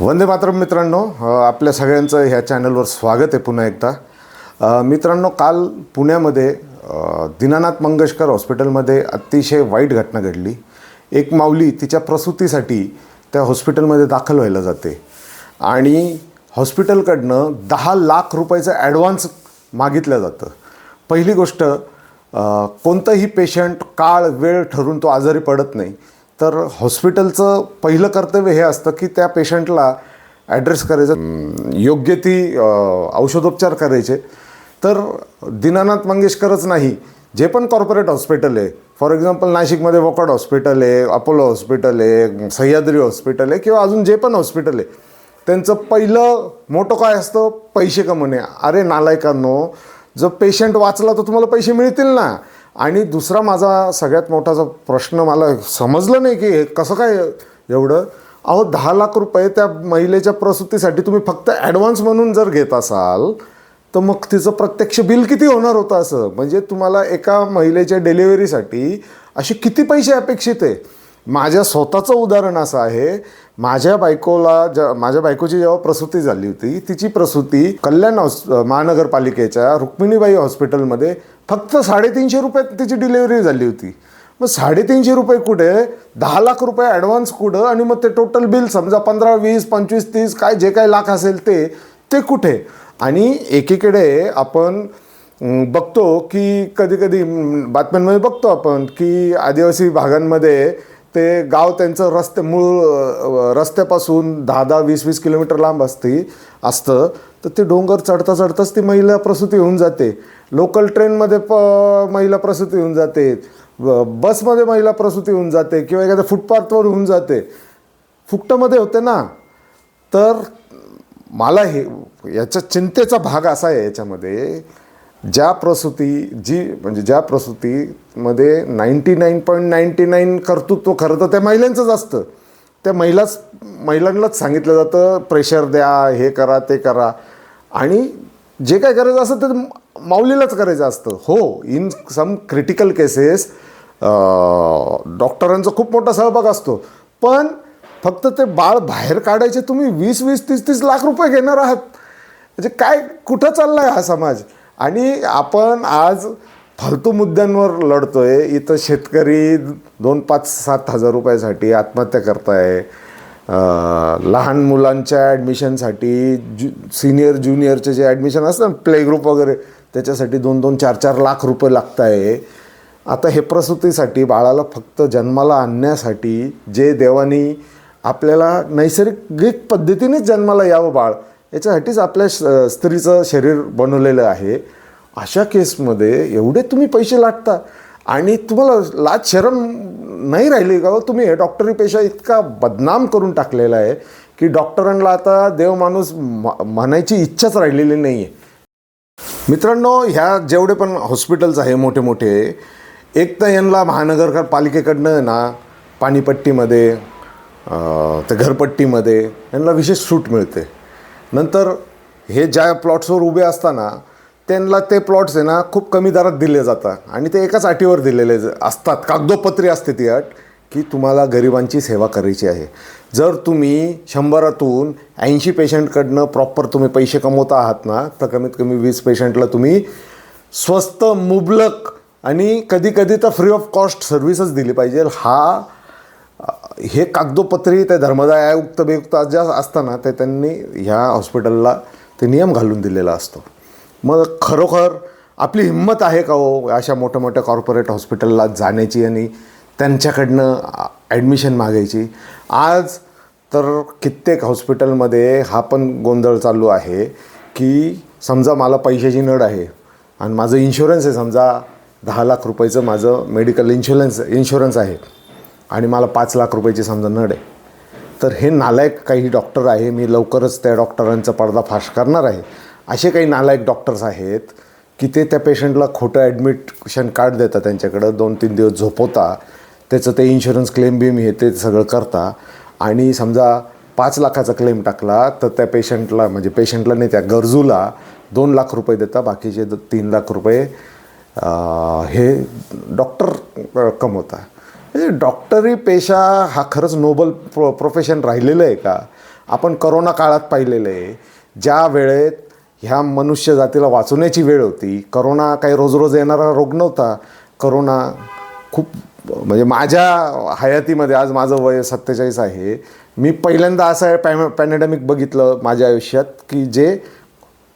वंदे मातरम मित्रांनो आपल्या सगळ्यांचं ह्या चॅनलवर स्वागत आहे पुन्हा एकदा. मित्रांनो काल पुण्यामध्ये दीनानाथ मंगेशकर हॉस्पिटलमध्ये अतिशय वाईट घटना घडली. एक माऊली तिच्या प्रसूतीसाठी त्या हॉस्पिटलमध्ये दाखल व्हायला जाते. आणि हॉस्पिटलकडनं दहा लाख रुपयाचं ॲडव्हान्स मागितलं जातं. पहिली गोष्ट कोणतंही पेशंट काळ वेळ ठरून तो आजारी पडत नाही. तर हॉस्पिटलचं पहिलं कर्तव्य हे असतं की त्या पेशंटला ॲड्रेस करायचं. योग्य ती औषधोपचार करायचे. तर दीनानाथ मंगेशकरच नाही जे पण कॉर्पोरेट हॉस्पिटल आहे फॉर एक्झाम्पल नाशिकमध्ये वोकाड हॉस्पिटल आहे अपोलो हॉस्पिटल आहे सह्याद्री हॉस्पिटल आहे किंवा अजून जे पण हॉस्पिटल आहे त्यांचं पहिलं मोठं काय असतं? पैसे कमवणे. अरे नालायकांनो जर पेशंट वाचला तर तुम्हाला पैसे मिळतील ना. आणि दुसरा माझा सगळ्यात मोठा जो प्रश्न मला समजलं नाही की हे कसं काय एवढं? अहो दहा लाख रुपये त्या महिलेच्या प्रसूतीसाठी तुम्ही फक्त ॲडव्हान्स म्हणून जर घेत असाल तर मग तिचं प्रत्यक्ष बिल किती होणार होतं असं? म्हणजे तुम्हाला एका महिलेच्या डिलिव्हरीसाठी असे किती पैसे अपेक्षित आहे? माझ्या स्वतःचं उदाहरण असं आहे माझ्या बायकोला ज माझ्या बायकोची जेव्हा प्रसूती झाली होती तिची प्रसूती कल्याण महानगरपालिकेच्या रुक्मिणीबाई हॉस्पिटलमध्ये फक्त साडेतीनशे रुपयात तिची डिलिव्हरी झाली होती. मग साडेतीनशे रुपये कुठे? दहा लाख रुपये ॲडव्हान्स कुठं? आणि मग ते टोटल बिल समजा पंधरा वीस पंचवीस तीस काय जे काय लाख असेल ते ते कुठे? आणि एकीकडे आपण बघतो की कधी कधी बातम्यांमध्ये बघतो आपण की आदिवासी भागांमध्ये ते गाव त्यांचं रस्ते मूळ रस्त्यापासून दहा दहा वीस वीस किलोमीटर लांब असते असतं. तर ते डोंगर चढता चढताच ती महिला प्रसूती होऊन जाते. लोकल ट्रेनमध्ये प महिला प्रसूती होऊन जाते. ब- बसमध्ये महिला प्रसूती होऊन जाते किंवा एखाद्या फुटपाथवर होऊन जाते. फुकटामध्ये होते ना. तर मला हे याच्या चिंतेचा भाग असा आहे याच्यामध्ये. ज्या प्रसूती जी म्हणजे ज्या प्रसूतीमध्ये ninety nine point ninety nine कर्तृत्व खरं तर त्या महिलांचंच असतं. त्या महिलाच महिलांनाच सांगितलं जातं प्रेशर द्या हे करा ते करा. आणि जे काय करायचं असतं ते माऊलीलाच करायचं असतं. हो इन सम क्रिटिकल केसेस डॉक्टरांचा खूप मोठा सहभाग असतो. पण फक्त ते बाळ बाहेर काढायचे तुम्ही वीस वीस तीस तीस लाख रुपये घेणार आहात. म्हणजे काय कुठं चालला आहे हा समाज? आणि आपण आज फालतू मुद्द्यांवर लढतो आहे इथं शेतकरी दोन पाच सात हजार रुपयासाठी आत्महत्या करताय. लहान मुलांच्या ॲडमिशनसाठी जु सिनियर ज्युनियरचे जे ॲडमिशन असतं ना प्ले ग्रुप वगैरे त्याच्यासाठी दोन दोन चार चार लाख रुपये लागत आहे आता हे प्रसूतीसाठी बाळाला फक्त जन्माला आणण्यासाठी जे देवानी आपल्याला नैसर्गिक पद्धतीनेच जन्माला यावं बाळ याच्यासाठीच आपल्या श- स्त्रीचं शरीर बनवलेलं आहे. अशा केसमध्ये एवढे तुम्ही पैसे लाटता. आणि तुम्हाला लाज शरम नाही राहिली का? तुम्ही हे डॉक्टरी पेशा इतका बदनाम करून टाकलेला आहे की डॉक्टरांना आता देव माणूस म- म्हणायची इच्छाच राहिलेली नाही आहे मित्रांनो ह्या जेवढे पण हॉस्पिटल्स आहे मोठे मोठे एक तर यांना महानगर पालिकेकडनं ना पाणीपट्टीमध्ये अं, ते घरपट्टीमध्ये यांना विशेष सूट मिळते. नंतर हे ज्या प्लॉट्सवर उभे असताना त्यांना ते प्लॉट्स आहे ना खूप कमी दरात दिले जातात. आणि ते एकाच अटीवर दिलेले ज- असतात. कागदोपत्री असते ती अट की तुम्हाला गरिबांची सेवा करायची आहे. जर तुम्ही शंभरातून ऐंशी पेशंटकडनं प्रॉपर तुम्ही पैसे कमवता आहात ना तर कमीत कमी वीस पेशंटला तुम्ही स्वस्त मुबलक आणि कधी कधी तर फ्री ऑफ कॉस्ट सर्व्हिसच दिली पाहिजे. हा हे कागदोपत्री ते धर्मदाय आयुक्त बियुक्त ज्या असताना ते त्यांनी ह्या हॉस्पिटलला ते नियम घालून दिलेला असतो. मग खरोखर आपली हिंमत आहे का हो अशा मोठ्या मोठ्या कॉर्पोरेट हॉस्पिटलला जाण्याची आणि त्यांच्याकडनं ॲडमिशन मागायची? आज तर कित्येक हॉस्पिटलमध्ये हा पण गोंधळ चालू आहे की समजा मला पैशाची नड आहे आणि माझं इन्शुरन्स आहे समजा दहा लाख रुपयाचं माझं मेडिकल इन्शुरन्स इन्शुरन्स आहे. आणि मला पाच लाख रुपयाची समजा नड आहे. तर हे नालायक काही डॉक्टर आहे मी लवकरच त्या डॉक्टरांचा पर्दाफाश करणार आहे. असे काही नालायक डॉक्टर्स आहेत की ते त्या पेशंटला खोटं ॲडमिशन कार्ड देतात त्यांच्याकडं दोन तीन दिवस झोपवता त्याचं ते इन्शुरन्स क्लेम बिम हे ते सगळं करता. आणि समजा पाच लाखाचा क्लेम टाकला तर त्या पेशंटला म्हणजे पेशंटला नाही त्या गरजूला दोन लाख रुपये देता बाकीचे द- तीन लाख रुपये हे डॉक्टर कमवता. म्हणजे डॉक्टरी पेशा हा खरंच नोबल प्रो प्रोफेशन राहिलेलं आहे का? आपण करोना काळात पाहिलेलं आहे. ज्या वेळेत ह्या मनुष्य जातीला वाचवण्याची वेळ होती करोना काही रोज रोज येणारा रोग नव्हता. करोना खूप म्हणजे माझ्या हयातीमध्ये आज माझं वय सत्तेचाळीस आहे. मी पहिल्यांदा असं पॅ पॅनेडेमिक बघितलं माझ्या आयुष्यात की जे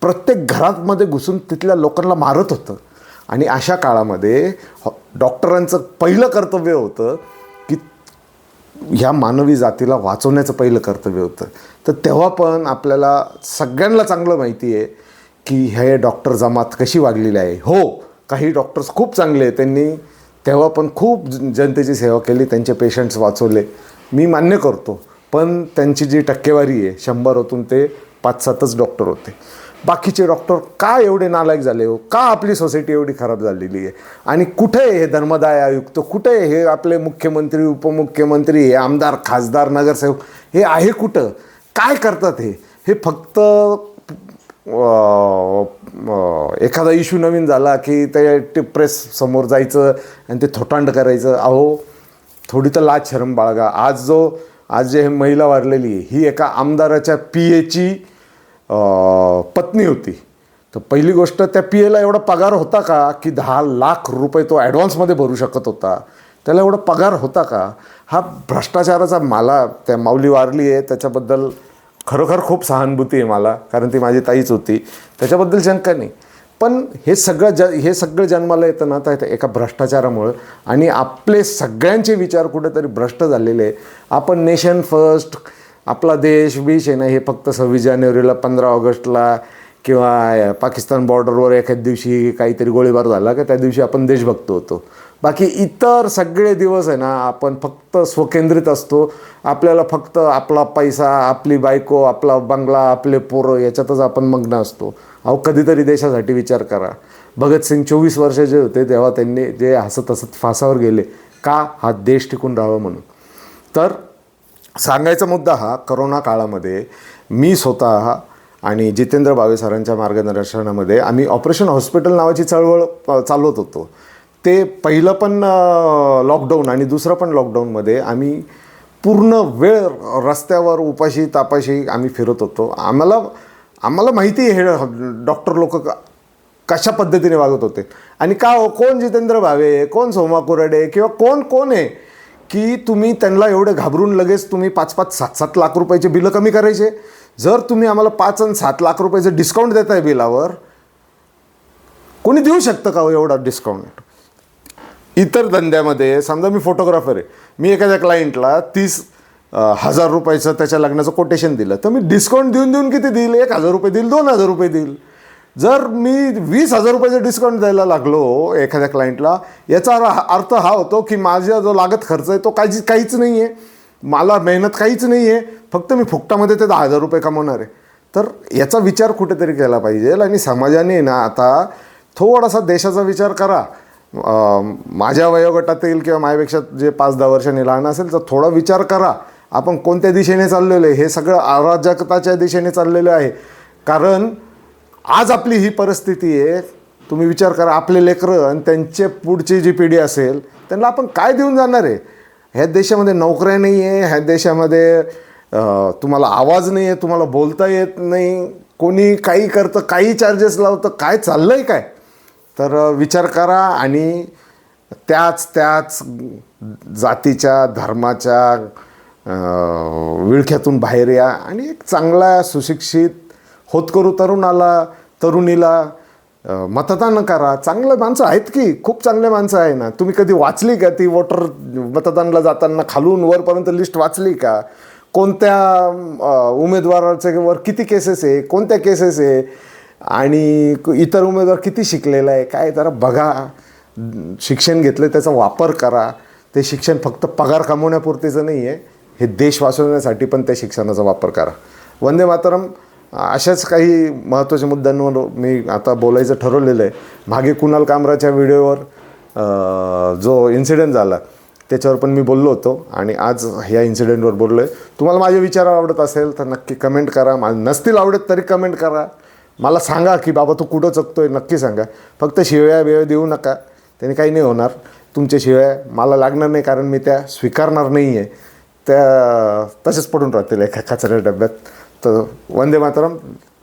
प्रत्येक घरातमध्ये घुसून तिथल्या लोकांना मारत होतं. आणि अशा काळामध्ये डॉक्टरांचं पहिलं कर्तव्य होतं की ह्या मानवी जातीला वाचवण्याचं पहिलं कर्तव्य होतं. तर तेव्हा पण आपल्याला सगळ्यांना चांगलं माहिती आहे की हे डॉक्टर जमात कशी वागलेली आहे. हो काही डॉक्टर्स खूप चांगले आहेत. त्यांनी तेव्हा पण खूप जनतेची सेवा केली त्यांचे पेशंट्स वाचवले. मी मान्य करतो. पण त्यांची जी टक्केवारी आहे शंभरातून ते पाच सातच डॉक्टर होते. बाकीचे डॉक्टर का एवढे नालायक झाले हो? का आपली सोसायटी एवढी खराब झालेली आहे? आणि कुठे आहे हे धर्मदाय आयुक्त? कुठे आहे हे आपले मुख्यमंत्री उपमुख्यमंत्री हे आमदार खासदार नगरसेवक हे आहे कुठं? काय करतात हे? हे फक्त एखादा इश्यू नवीन झाला की ते प्रेस समोर जायचं आणि ते थोटांड करायचं. अहो थोडी तर लाज शरम बाळगा. आज जो आज जे हे महिला वारलेली आहे ही एका आमदाराच्या पी एची पत्नी होती. तर पहिली गोष्ट त्या पी एला एवढा पगार होता का की दहा लाख रुपये तो ॲडव्हान्समध्ये भरू शकत होता. त्याला एवढा पगार होता का? हा भ्रष्टाचाराचा मला त्या माऊली वारली आहे. त्याच्याबद्दल खरोखर खूप सहानुभूती आहे मला कारण ती माझी ताईच होती. त्याच्याबद्दल शंका नाही. पण हे सगळं ज हे सगळं जन्माला येतं ना तर एका भ्रष्टाचारामुळं आणि आपले सगळ्यांचे विचार कुठेतरी भ्रष्ट झालेले आहे. आपण नेशन फर्स्ट आपला देश बीश आहे ना हे फक्त सव्वीस जानेवारीला पंधरा ऑगस्टला किंवा पाकिस्तान बॉर्डरवर एखाद दिवशी काहीतरी गोळीबार झाला का त्या दिवशी आपण देशभक्त होतो. बाकी इतर सगळे दिवस आहे ना आपण फक्त स्वकेंद्रित असतो. आपल्याला फक्त आपला पैसा आपली बायको आपला बंगला आपले पोरं याच्यातच आपण मग्न असतो. अहो कधीतरी देशासाठी विचार करा. भगतसिंग चोवीस वर्षाचे होते तेव्हा त्यांनी जे हसत हसत फासावर गेले. का? हा देश टिकून राहावा म्हणून. तर सांगायचा मुद्दा हा करोना काळामध्ये मी स्वतः आणि जितेंद्र भावे सरांच्या मार्गदर्शनामध्ये आम्ही ऑपरेशन हॉस्पिटल नावाची चळवळ चालवत होतो. ते पहिलं पण लॉकडाऊन आणि दुसरं पण लॉकडाऊनमध्ये आम्ही पूर्ण वेळ रस्त्यावर उपाशी तापाशी आम्ही फिरत होतो. आम्हाला आम्हाला माहिती आहे हे डॉक्टर लोक कशा पद्धतीने वागत होते. आणि का हो कोण जितेंद्र भावे कोण सोमा कुराडे किंवा कोण कोण आहे? की तुम्ही त्यांना एवढं घाबरून लगेच तुम्ही पाच पाच सात सात लाख रुपयाचे बिलं कमी करायचे? जर तुम्ही आम्हाला पाच आणि सात लाख रुपयाचं डिस्काउंट देताय बिलावर कोणी देऊ शकतं का हो एवढा डिस्काउंट इतर धंद्यामध्ये समजा मी फोटोग्राफर आहे मी एखाद्या क्लायंटला तीस हजार रुपयाचं त्याच्या लग्नाचं कोटेशन दिलं तर मी डिस्काउंट देऊन देऊन किती देईल? एक हजार रुपये देईल दोन हजार रुपये देईल. जर मी वीस हजार रुपयाचा डिस्काउंट द्यायला लागलो एखाद्या क्लायंटला याचा अर्थ हा होतो की माझा जो लागत खर्च आहे तो काहीच काहीच नाही आहे मला मेहनत काहीच नाही आहे फक्त मी फुकटामध्ये ते दहा हजार रुपये कमवणार आहे. तर याचा विचार कुठेतरी केला पाहिजे आणि समाजाने ना आता थोडासा देशाचा विचार करा. माझ्या वयोगटातील किंवा माझ्यापेक्षा जे पाच दहा वर्षांनी लहान असेल तर थोडा विचार करा. आपण कोणत्या दिशेने चाललेलो आहे? हे सगळं अराजकताच्या दिशेने चाललेलं आहे. कारण आज आपली ही परिस्थिती आहे तुम्ही विचार करा आपले लेकरं आणि त्यांचे पुढची जी पिढी असेल त्यांना आपण काय देऊन जाणार आहे? ह्या देशामध्ये नोकऱ्या नाही आहे ह्या देशामध्ये तुम्हाला आवाज नाही आहे तुम्हाला बोलता येत नाही कोणी काही करतं काही चार्जेस लावतं काय चाललं आहे काय? तर विचार करा आणि त्याच त्याच जातीच्या धर्माच्या विळख्यातून बाहेर या आणि एक चांगला सुशिक्षित होतकरू तरुणाला तरुणीला मतदान करा. चांगले माणसं आहेत की खूप चांगले माणसं आहे ना. तुम्ही कधी वाचली का ती वोटर मतदानला जाताना खालून वरपर्यंत लिस्ट वाचली का? कोणत्या उमेदवाराचे वर किती केसेस आहे? कोणत्या केसेस आहे? आणि इतर उमेदवार किती शिकलेला आहे? काय जरा बघा. शिक्षण घेतलं त्याचा वापर करा. ते शिक्षण फक्त पगार कमवण्यापुरतीचं नाही आहे हे देश वाचवण्यासाठी पण त्या शिक्षणाचा वापर करा. वंदे मातरम. अशाच काही महत्त्वाच्या मुद्द्यांवर मी आता बोलायचं ठरवलेलं आहे. मागे कुणाल कामराच्या व्हिडिओवर जो इन्सिडेंट झाला त्याच्यावर पण मी बोललो होतो आणि आज ह्या इन्सिडेंटवर बोललो आहे तुम्हाला माझे विचार आवडत असेल तर नक्की कमेंट करा. मा नसतील आवडत तरी कमेंट करा. मला सांगा की बाबा तू कुठं चकतो आहे नक्की सांगा. फक्त शिव्या बिव्या देऊ नका. त्याने काही नाही होणार. तुमच्या शिव्या मला लागणार नाही कारण मी त्या स्वीकारणार नाही आहे त्या तसेच पडून राहतील एका कचऱ्या डब्यात. तर वंदे मातरम.